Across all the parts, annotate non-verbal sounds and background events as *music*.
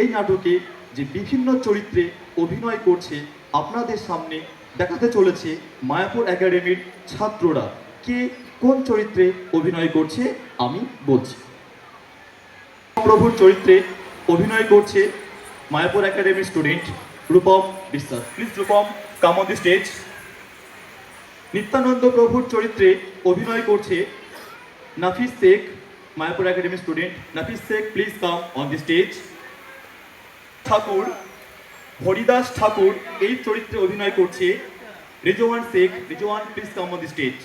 এই নাটকে যে বিভিন্ন চরিত্রে অভিনয় করছে আপনাদের সামনে দেখাতে চলেছে মায়াপুর একাডেমির ছাত্ররা। কে কোন চরিত্রে অভিনয় করছে আমি বলছি। প্রভুর চরিত্রে অভিনয় করছে মায়াপুর একাডেমির student Rupam Biswas. Please Rupam come on the stage Nityananda প্রভুর চরিত্রে অভিনয় করছে Nafis Sheikh, Mayapur academy student. Nafis Sheikh please come on the stage Thakur, Haridas Thakur এই চরিত্রে অভিনয় করছে Rizwan Sheikh, Rizwan please come on the stage.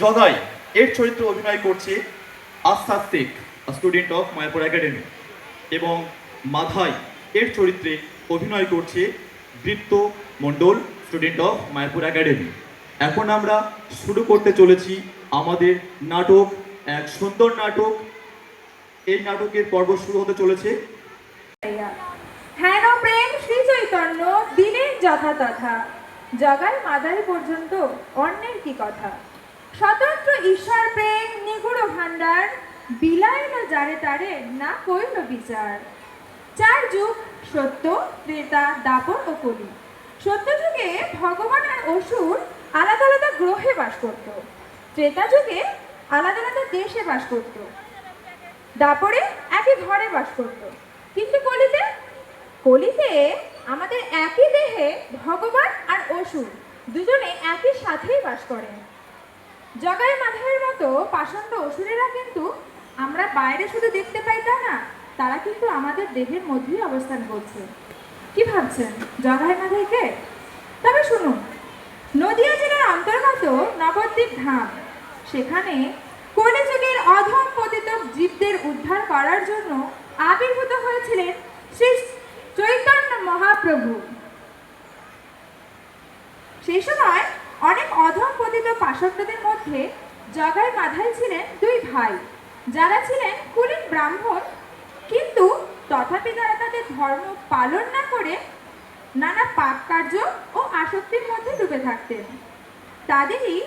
Jagai, এর চরিত্রে অভিনয় করছে Asad Sheikh student of Mayapur academy এবং মাধাই, এর চরিত্রে অভিনয় করছে Britta Mondal student of Mayapur academy এখন আমরা শুরু করতে চলেছি আমাদের নাটক, এক সুন্দর নাটক। এই নাটকের পর্ব শুরু হতে চলেছে। হেন প্রেম, শ্রী চৈতন্য দিলেন যথা তথা। জগাই মাদারি পর্যন্ত অন্যের কি কথা? স্বতন্ত্র ঈশ্বর প্রেম, নিগুড় ভাণ্ডার বিলাইল যারে তারে, না কইল বিচার। চার যুগ সত্য, ত্রেতা, দাপর ও কলি। সত্য যুগে ভগবান আর অসুর আলাদা আলাদা গ্রহে বাস করত। ত্রেতা যুগে আলাদা আলাদা দেশে বাস করত। দাপরে একই ঘরে বাস করত। কিন্তু কলিতে কলিতে আমাদের একই দেহে ভগবান আর অসুর দুজনে একই সাথেই বাস করেন। জগাই মাধায়ের মতো পাষণ্ড অসুরেরা কিন্তু আমরা বাইরে শুধু দেখতে পাই তা না, তারা কিন্তু আমাদের দেহের মধ্যেই অবস্থান করছে। কি ভাবছেন জগাই মাধাইকে তবে শুনুন, নদিয়া জেলার অন্তর্গত নবদ্বীপ ধাম, সেখানে কলিযুগের অধম পতিত জীবদের উদ্ধার করার জন্য আবির্ভূত হয়েছিলেন শ্রী চৈতন্য মহাপ্রভু। সেই সময় অনেক অধম পতিত পাশকদের মধ্যে জগাই মাধাই ছিলেন দুই ভাই। যারা ছিলেন কুলীন ব্রাহ্মণ, কিন্তু তথাপি তারা তাদের ধর্ম পালন না করে নানা পাপ কার্য ও আসক্তির মধ্যে ডুবে থাকতেন। তাদেরই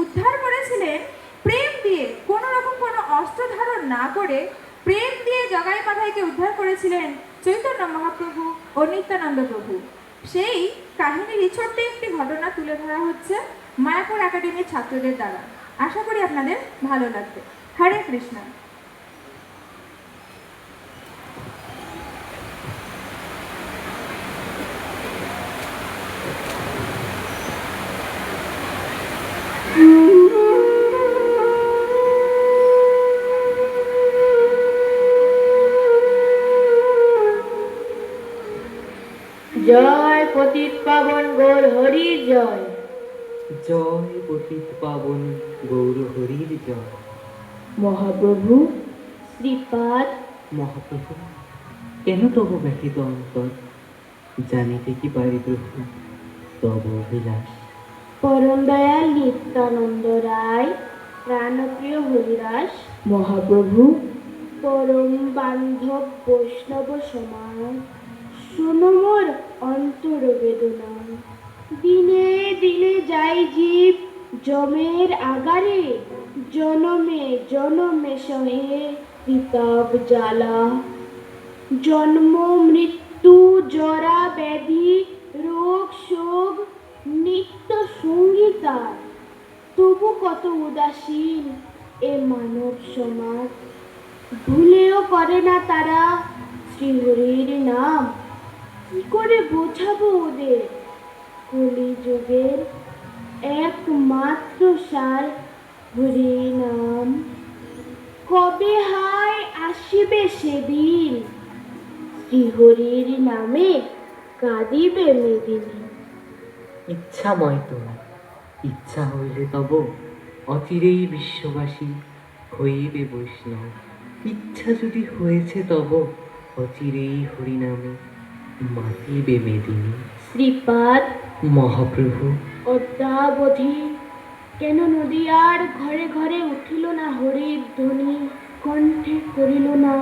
উদ্ধার করেছিলেন প্রেম দিয়ে। কোনো রকম কোনো অস্ত্র ধারণ না করে প্রেম দিয়ে জগাই মাথাইকে উদ্ধার করেছিলেন চৈতন্য মহাপ্রভু ও নিত্যানন্দ প্রভু। সেই কাহিনীরই ছোট্ট একটি ঘটনা তুলে ধরা হচ্ছে মায়াপুর একাডেমির ছাত্রদের দ্বারা। আশা করি আপনাদের ভালো লাগবে। হরে কৃষ্ণ। হরির জয়। জয় পতিত পাবন গৌর হরির জয়। মহাপ্রভু শ্রীপাদ। মহাপ্রভু কেন তব ব্যথিত অন্তর? জানিতে কি পারি প্রভু? তব অভিলাষ। পরম দয়াল নিত্যানন্দ রায় প্রাণপ্রিয় হরিদাস। মহাপ্রভু পরম বান্ধব বৈষ্ণব সমাজ শোনো মোর অন্তর বেদনা দিনে দিনে যাই জীব জমের আগারে, জনমে জনমে সহে পিতাব জ্বালা। জন্ম, মৃত্যু, জরা, ব্যাধি, রোগ, শোক, নিত্য সঙ্গীতার তবু কত উদাসীন এ মানব সমাজ। ভুলেও করে না তারা শ্রীহরির নাম। কি করে বোঝাবো ওদের? কলিযুগের একমাত্র সার হরি নাম কবে হায় আসিবে সেদিন? শ্রীহরির নামে কাঁদিবে মেদিনী। ইচ্ছাময় তোমার ইচ্ছা হইলে তব অচিরেই বিশ্ববাসী হইবে বৈষ্ণব। ইচ্ছা যদি হয়েছে তব অচিরেই হরিনামে মাতিবে মেদিনী। শ্রীপাদ মহাপ্রভু। অদ্যাবধি কেন নদীয়ার ঘরে ঘরে উঠিল না হরির ধ্বনি কণ্ঠে করিল না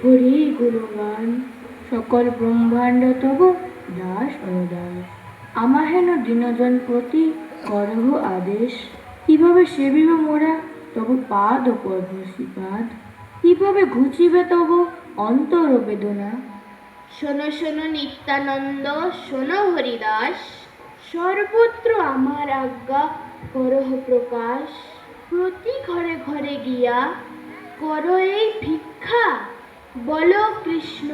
হরি গুণগান? সকল ব্রহ্মাণ্ড তব দাস অনুদাস আমাহেন দিনজন প্রতি করহ আদেশ। কীভাবে সেবিব মোরা তব পাদ ও পদ্ম শ্রীপাদ কীভাবে ঘুচিবে তব অন্তর বেদনা? শোনো শোনো নিত্যানন্দ, শোনো হরিদাস। সর্বত্র আমার আজ্ঞা, করহ প্রকাশ। প্রতি ঘরে ঘরে গিয়া, করো এই ভিক্ষা। বল কৃষ্ণ,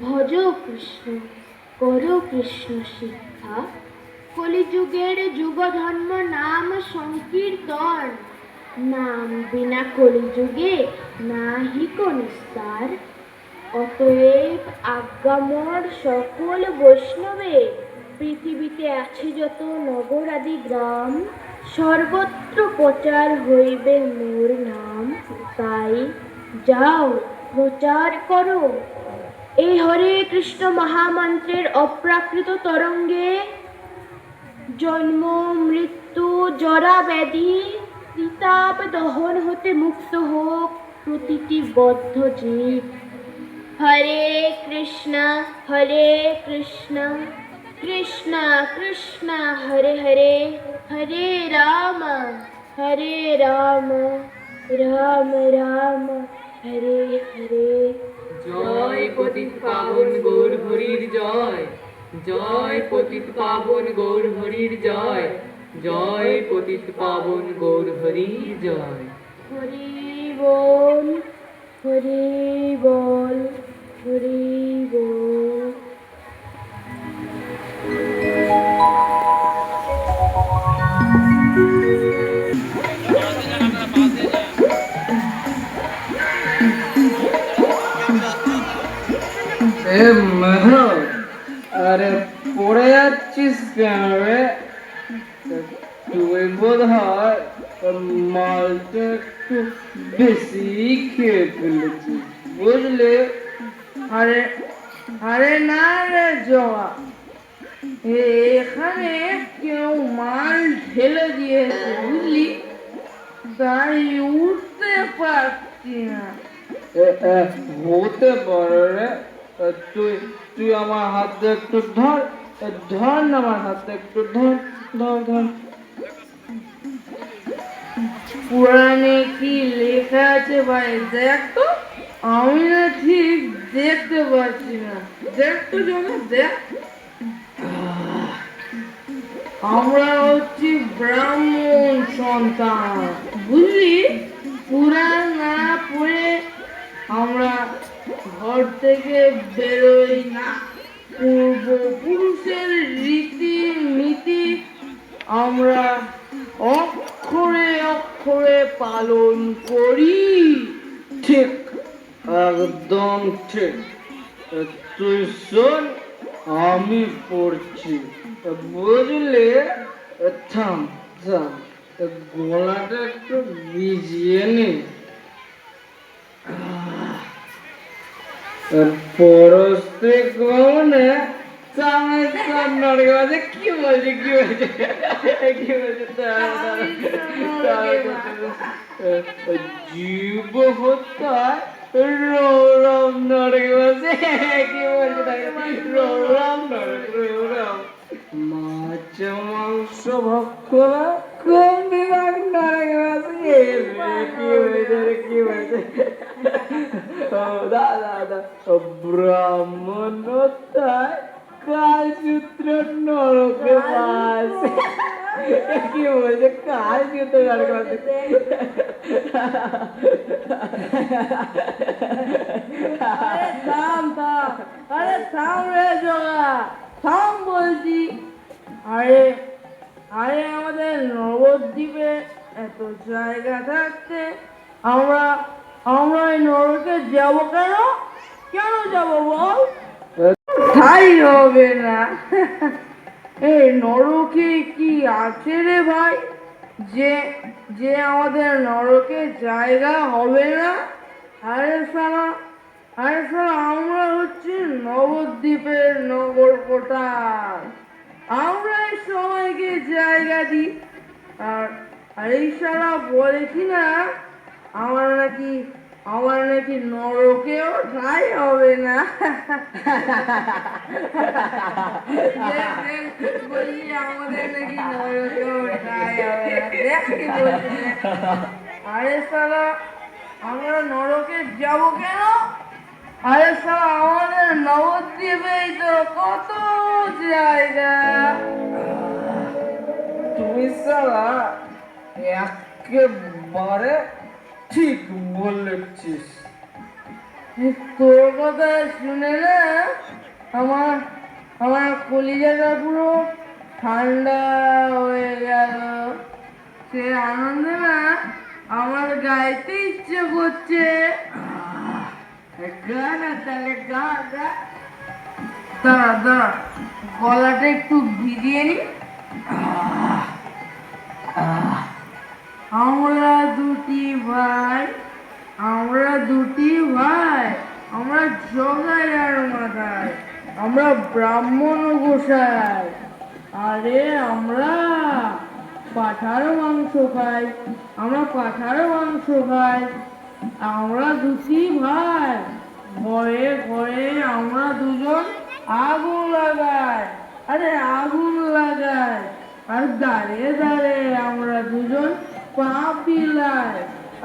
ভজ কৃষ্ণ, কর কৃষ্ণ শিক্ষা। কলিযুগের যুগধর্ম নাম সংকীর্তন। নাম বিনা কলিযুগে নাহি নিস্তার। অতএব আজ্ঞামর সকল বৈষ্ণবে, পৃথিবীতে আছে যত নগর আদি গ্রাম, সর্বত্র প্রচার হইবে মোর নাম। তাই যাও, প্রচার করো। এই হরে কৃষ্ণ মহামন্ত্রের অপ্রাকৃত তরঙ্গে জন্ম, মৃত্যু, জরা ব্যাধি, তিতাপ দহন হতে মুক্ত হোক প্রতিটি বদ্ধ জীব। হরে কৃষ্ণ হরে কৃষ্ণ কৃষ্ণ কৃষ্ণ হরে হরে হরে রাম হরে রাম রাম রাম হরে হরে। জয় পতিত পাবন গৌর হরির জয় জয় পতিত পাবন গৌর হরির জয় জয় পতিত পাবন গৌর হরির জয়। হরি বল হরি বল। হরি বল এ তুই তুই আমার হাতে একটু ধর ধর না আমার হাতে একটু ধর ধর ধর। পুরাণে কি লেখা আছে ভাই? দেখ তো, আমি না ঠিক দেখতে পাচ্ছি না। দেখ তো জন্য দেখ। আমরা হচ্ছি ব্রাহ্মণ সন্তান। বুঝলি? পুরাণ না পড়ে আমরা ঘর থেকে বেরোই না। পূর্বপুরুষের রীতি নীতি আমরা অক্ষরে অক্ষরে পালন করি। ঠিক, একদম ঠিক। তুই শোন, আমি পড়ছি। বুঝলে? থাম থাম। গলাটা একটু ভিজিয়ে নে। পরস্তে কোনে সামনে সামনে বাজে। কি বলছে কি বলছে? কি বলছে? জীব হত্যা রৌরম নরকে বসে কি বলছে রৌরম নরক রৌরম। মাছ, মাংস ভক্ষরা কোন বিভাগ নরকে বসে কি হয়েছে কি হয়েছে কালসূত্র নরকে বাস কি বলছে? কালসূত্র নরকে বাস আরে থাম থাম। আরে থাম রে জগা থাম বলছি। আরে আরে আমাদের নবদ্বীপে এত জায়গা থাকতে আমরা আমরা এই নরকে যাব কেন? কেন যাব বল? তাই হবে না। এই নরকে কি আছে রে ভাই? যে যে আমাদের নরকে জায়গা হবে না? আরে সালা আরে সালা আমরা হচ্ছে নবদ্বীপের নগর কোটার। আমরা এই সবাইকে জায়গা দিই। আর আর এই সালা বলে কি না? আমার নাকি আমার নাকি নরকেও ঠাই হবে না। বললি আমাদের নাকি দেখ আরে সালা আমরা নরকে যাব কেন? আরে স্যার আমাদের নবদ্বীপেই তো কত জায়গা। তুমি সালা একেবারে ঠিক বলেছিস তোর কথা শুনে না? আমার আমার কলিজাটা পুরো ঠান্ডা হয়ে গেল। সে আনন্দে না আমার গাইতে ইচ্ছে করছে। তাহলে গলাটা একটু ভিজিয়ে নি। আমরা দুটি ভাই, আমরা দুটি ভাই, আমরা জগাই আর মাথায় আমরা ব্রাহ্মণ গোসাই, আরে আমরা পাঠার মাংস খাই, আমরা পাঠার মাংস খাই, আমরা দুটি ভাই, ঘরে ঘরে আমরা দুজন আগুন লাগাই, আরে আগুন লাগাই, আর দাঁড়িয়ে দাঁড়িয়ে আমরা দুজন পা পিলাই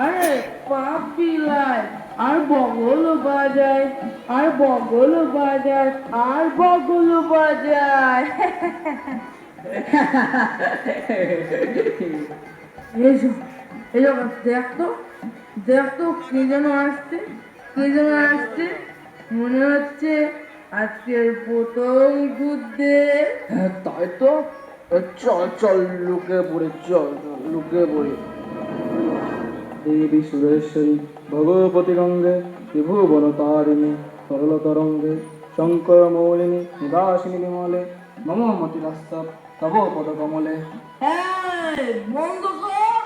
আরে পা পিলাই আর বগল বাজায়, আর বগল বাজায়, আর বগল বাজায়। এসো এসো দেখ তো দেখ তো কে যেন আসছে, কে যেন আসছে। মনে হচ্ছে আজকের প্রথম যুদ্ধে হ্যাঁ তাই তো। চল চল লুকে পড়ে চল লুকে পড়ি। দেবী সুরেশ্বরী ভগবতী গঙ্গে ত্রিভুবন তারিণী সরল তরঙ্গে শঙ্কর মৌলিনী নিবাসিনী বিমলে মম মতিরাস্তব তব পদ কমলে। বন্ধ কর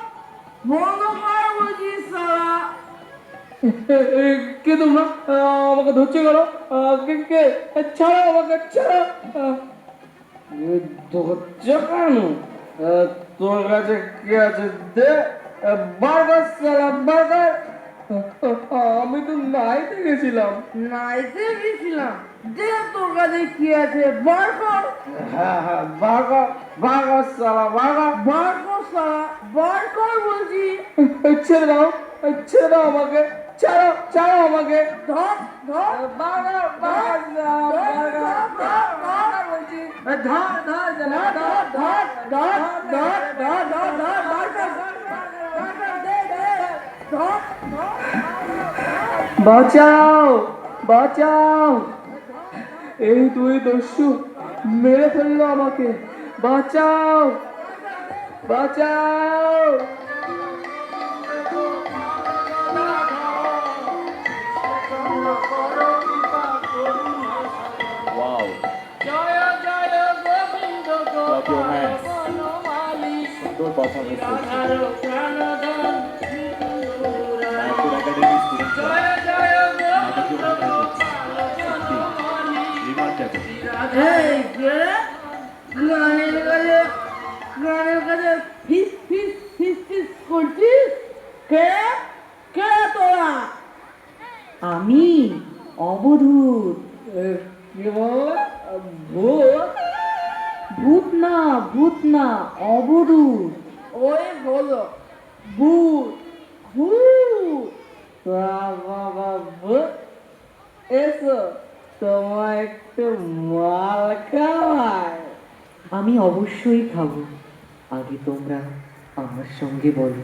বন্ধ কর বলছি কে তোমরা? আমাকে ধরছে আহ, কে কে? ছাড়ো আমাকে ছাড়ো। এ, ধরছে কেন? তোর কাছে কি আছে? দে বার্গার সালা বার্গার। *laughs* আমি তো নাইতে গেছিলাম। নাইতে গেছিলাম। দে তোর কাছে কি আছে? বার কর হ্যাঁ হ্যাঁ বার্গার বার্গার সালা বার্গার। বার কর সারা বার কর বলছি। *laughs* ছেড়ে দাও ছেড়ে দাও আমাকে ছাড়ো ছাড়ো আমাকে। ধর ধর। Burger burger burger burger. बचाओ बचाओ। दस्यु मेरे फिल्ल बचाओ बचाओ। গানের কাছে গানের কাছে ফিস ফিস ফিস ফিস করছিস কে কে তোরা আমি অবধূত ভূত ভূত না ভূত না অবধূত ওই হলো ভূত। বাবা এসো তোমার একটু মাল খাওয়ায় আমি অবশ্যই খাব। আগে তোমরা আমার সঙ্গে বলো।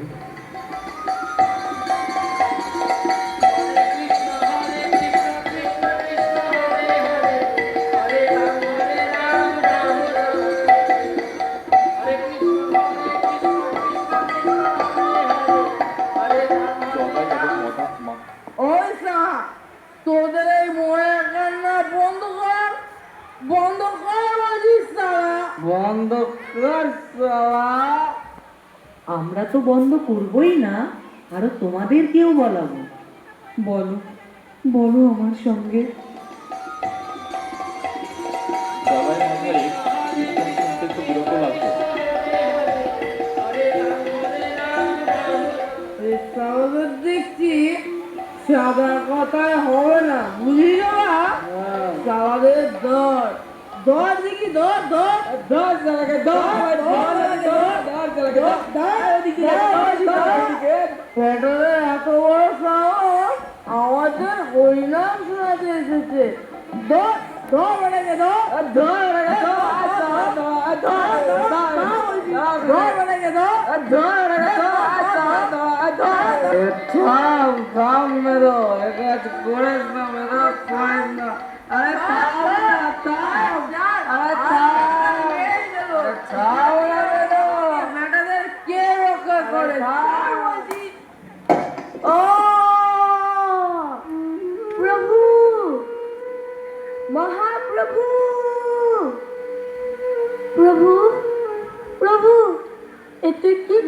তো বন্ধ করবই না আরও তোমাদেরকেও বলাবো। বলো বলো আমার সঙ্গে। দেখছি সাদা কথায় হবে না বুঝলি না? সারাদের দর। দর দেখি দর দর। থাম থাম মেরো এক কাজ করিস না মেরো করিস না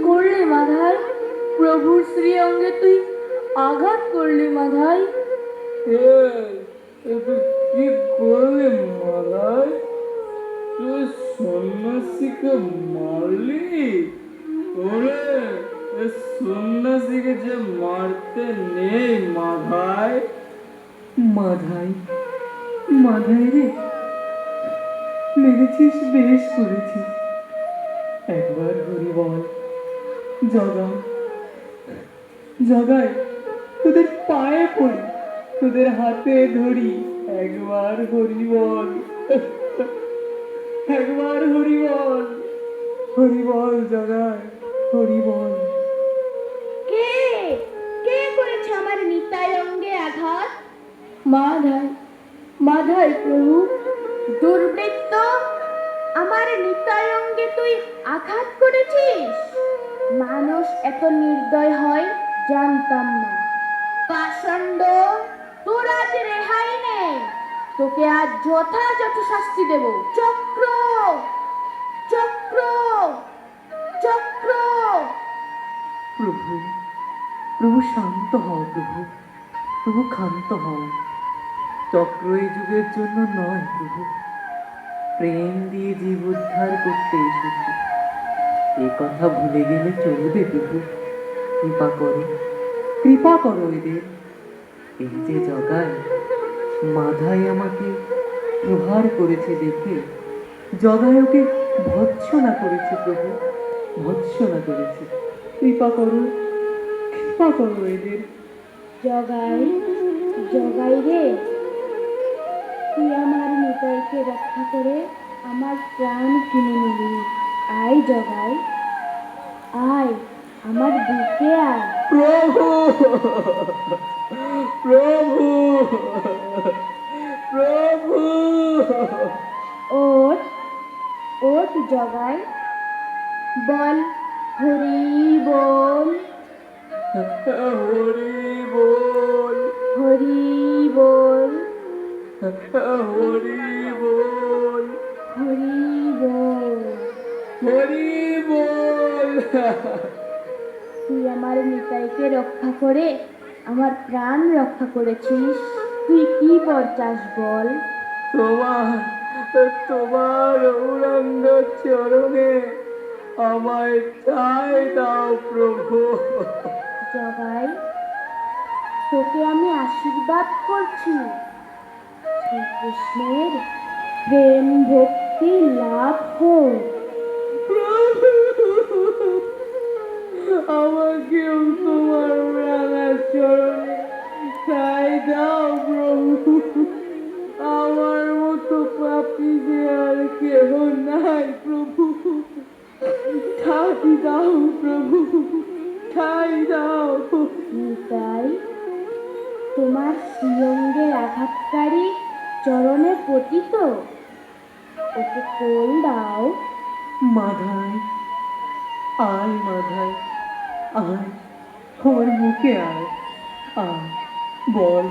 করলি মাধাই? প্রভুর শ্রী অঙ্গে তুই আঘাত করলি মাধাই? কি করলি মারাই তুই সন্ন্যাসীকে মারলি? ওরে এ সন্ন্যাসীকে যে মারতে নেই মাধায় মাধাই মাধাই রে মেরেছিস বেশ করেছিস। একবার হরি বল জগা। জগাই তোদের পায়ে পড়ি তোদের হাতে ধরি একবার হরি বল একবার হরি বল হরি বল জগাই হরি বল কে? কে করেছে আমার নিতাই অঙ্গে আঘাত? মাধাই মাধাই প্রভু। দুর্বৃত্ত আমার নিতাই অঙ্গে তুই আঘাত করেছিস? মানুষ এত নির্দয় হয় জানতাম না। পাষণ্ড তোর আজ রেহাই নেই। তোকে আজ যথাযথ শাস্তি দেব। চক্র চক্র চক্র। প্রভু প্রভু শান্ত হও প্রভু প্রভু ক্ষান্ত হও। চক্র এই যুগের জন্য নয় প্রভু। প্রেম দিয়ে জীব উদ্ধার করতে এসেছি। এ কথা ভুলে গেলে চলবে প্রভু কৃপা করো কৃপা করো এদের। এই যে জগায় মাধাই আমাকে প্রহার করেছে দেখে, জগায় ওকে ভৎসনা করেছে প্রভু, ভৎসনা করেছে। কৃপা করো কৃপা করো এদের। জগাই জগাই রে, তুই আমার নিতাইকে রক্ষা করে আমার প্রাণ কিনে নিলি। আয় জগাই আয় আমার বুকে আয়। প্রভু প্রভু প্রভু। ওট ওট জগাই বল হরি বল। হরি বল। হরি বল। হরি হরি বল। তুই আমার নিতাইকে রক্ষা করে আমার প্রাণ রক্ষা করেছিস। তুই কি বর চাস বল? তোমার তোমার উলঙ্গ চরণে আমায় ঠাই দাও প্রভু। জগাই তোকে আমি আশীর্বাদ করছি। শ্রীকৃষ্ণের প্রেম ভক্তি লাভ হোক। আমাকেও তোমার রাঙা চরণে ঠাই দাও প্রভু। আমার মতো পাপি যে আর কেহ নাই প্রভু। ঠাই দাও প্রভু ঠাই দাও। নিতাই তোমার শ্রীঅঙ্গের আঘাতকারী চরণে পতিত? ওকে কোল দাও? মাধাই আয় মাধাই। আয়, আমার বুকে আয় আয়। বল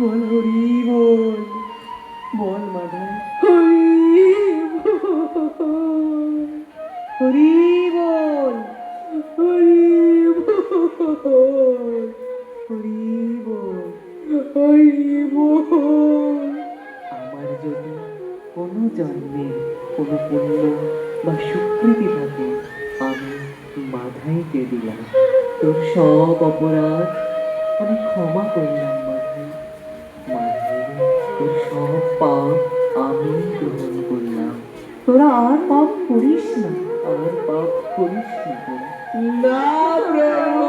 বল হরি, বল। বল মাধাই হরি হরি, বল, হরি হরি, বল হরি, বল। আমার যদি কোনো জন্মের কোনো পুণ্য বা স্বীকৃতি থাকে মাধাইকে দিলাম। তোর সব অপরাধ আমি ক্ষমা করলাম মাধাই মাধাই তোর সব পাপ আমি গ্রহণ করলাম। তোরা আর পাপ করিস না, আর পাপ করিস না। না প্রভু,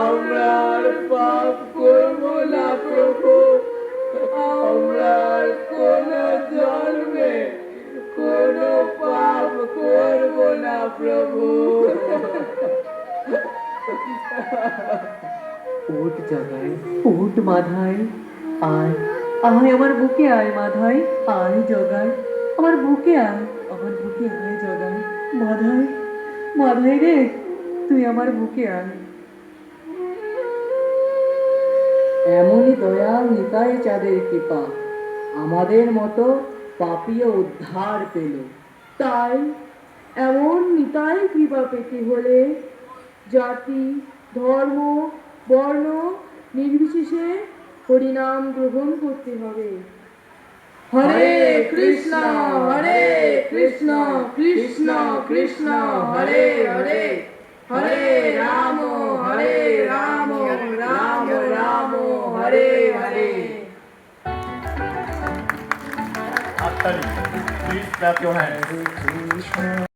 আমরা আর পাপ করব না প্রভু। প্রভু। আয় আয় আমার বুকে আয় আয় আমার বুকে আয়, আমার বুকে আয় রে, তুই আমার বুকে আয়। এমনই দয়াল নিতাই চাঁদের কৃপা। আমাদের মতো পাপিয়ে উদ্ধার পেল। তাই এমন নিতাই কৃপা পেতে হলে জাতি, ধর্ম, বর্ণ নির্বিশেষে হরিনাম গ্রহণ করতে হবে। হরে কৃষ্ণ হরে কৃষ্ণ কৃষ্ণ কৃষ্ণ, হরে হরে। হরে রাম হরে রাম রাম রাম, হরে হরে। your hands.